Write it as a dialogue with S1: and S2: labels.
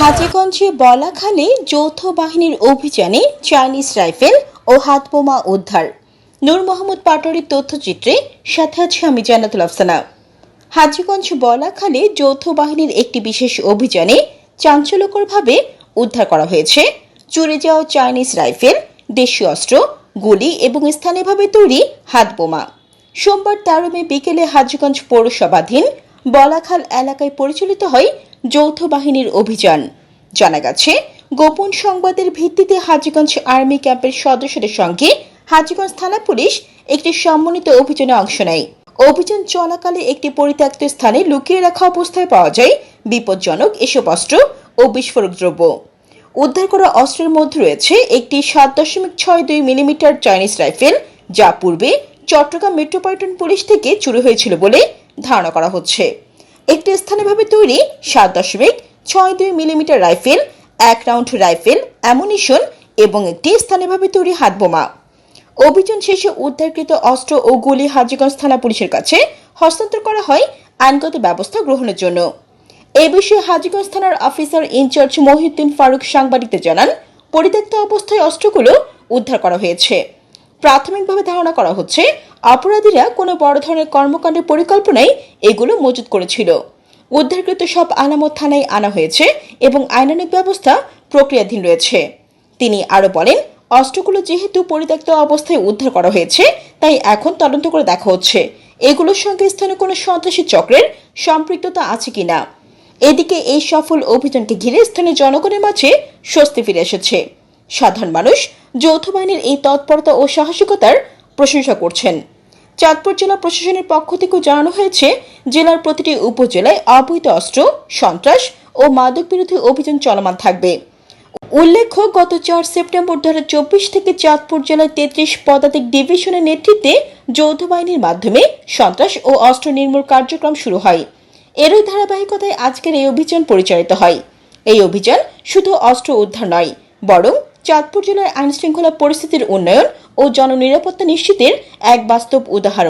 S1: হাজীগঞ্জে বলাখালে যৌথ বাহিনীর অভিযানে চাইনিজ রাইফেল ও হাতবোমা উদ্ধার। নূর মোহাম্মদ পাটোয়ারির তথ্যচিত্রে সাথে আছে আমি জান্নাতুল আফসানা। হাজীগঞ্জ বলাখালে যৌথ বাহিনীর একটি বিশেষ অভিযানে চাঞ্চল্যকরভাবে উদ্ধার করা হয়েছে। চুরে যাওয়া চাইনিজ রাইফেল, দেশীয় অস্ত্র, গুলি এবং স্থানীয়ভাবে তৈরি হাতবোমা। সোমবার তেরো মে বিকেলে হাজীগঞ্জ পৌরসভাধীন বলাখাল এলাকায় পরিচালিত হয় যৌথ বাহিনীর অভিযান। জানা গেছে, গোপন সংবাদের ভিত্তিতে হাজীগঞ্জ আর্মি ক্যাম্পের সদস্যদের সঙ্গে হাজীগঞ্জ থানা পুলিশ একটি সম্মিলিত অভিযানে অংশ নেয়। অভিযান চলাকালে একটি পরিত্যক্ত স্থানে লুকিয়ে রাখা অবস্থায় পাওয়া যায় বিপজ্জনক এসব অস্ত্র ও বিস্ফোরক দ্রব্য। উদ্ধার করা অস্ত্রের মধ্যে রয়েছে একটি সাত দশমিক ছয় দুই মিলিমিটার চাইনিজ রাইফেল, যা পূর্বে চট্টগ্রাম মেট্রোপলিটন পুলিশ থেকে চুরি হয়েছিল বলে ধারণা করা হচ্ছে। একটি স্থানীয়ভাবে তৈরি সাত দশমিক ছয় দুই মিলিমিটার রাইফেল, এক রাউন্ড রাইফেল, অ্যামুনিশন এবং একটি স্থানীয়ভাবে তৈরি হাতবোমা। অভিযান শেষে উদ্ধারকৃত অস্ত্র ও গুলি হাজীগঞ্জ থানা পুলিশের কাছে হস্তান্তর করা হয় আইনগত ব্যবস্থা গ্রহণের জন্য। এ বিষয়ে হাজীগঞ্জ থানার অফিসার ইনচার্জ মহিউদ্দিন ফারুক সাংবাদিকদের জানান, পরিত্যক্ত অবস্থায় অস্ত্রগুলো উদ্ধার করা হয়েছে। প্রাথমিকভাবে ধারণা করা হচ্ছে অপরাধীরা কোনো বড় ধরনের কর্মকাণ্ডের পরিকল্পনায় এগুলো মজুত করেছিল। উদ্ধারকৃত সব আলামত থানায় আনা হয়েছে এবং আইনানিক ব্যবস্থা প্রক্রিয়াধীন রয়েছে। তিনি আরও বলেন, অস্ত্রগুলো যেহেতু পরিত্যক্ত অবস্থায় উদ্ধার করা হয়েছে, তাই এখন তদন্ত করে দেখা হচ্ছে। এগুলোর সঙ্গে স্থানীয় কোনো সন্ত্রাসী চক্রের সম্পৃক্ততা আছে কিনা? এদিকে এই সফল অভিযানকে ঘিরে স্থানীয় জনগণের মাঝে স্বস্তি ফিরে এসেছে। সাধারণ মানুষ, যৌথ বাহিনীর এই তৎপরতা ও সাহসিকতার প্রশংসা করছেন। চাঁদপুর জেলা প্রশাসনের পক্ষ থেকেও জানানো হয়েছে, জেলার প্রতিটি উপজেলায় অবৈধ অস্ত্র, সন্ত্রাস ও মাদক বিরোধী অভিযান চলমান থাকবে। উল্লেখ্য, গত চার সেপ্টেম্বর দু চব্বিশ থেকে চাঁদপুর জেলার তেত্রিশ পদাতিক ডিভিশনের নেতৃত্বে যৌথ বাহিনীর মাধ্যমে সন্ত্রাস ও অস্ত্র নির্মূল কার্যক্রম শুরু হয়। এরই ধারাবাহিকতায় আজকের এই অভিযান পরিচালিত হয়। এই অভিযান শুধু অস্ত্র উদ্ধার নয়, বরং চাঁদপুর জেলার আইনশৃঙ্খলা পরিস্থিতির উন্নয়ন ও জননিরাপত্তা নিশ্চিতের এক বাস্তব উদাহরণ।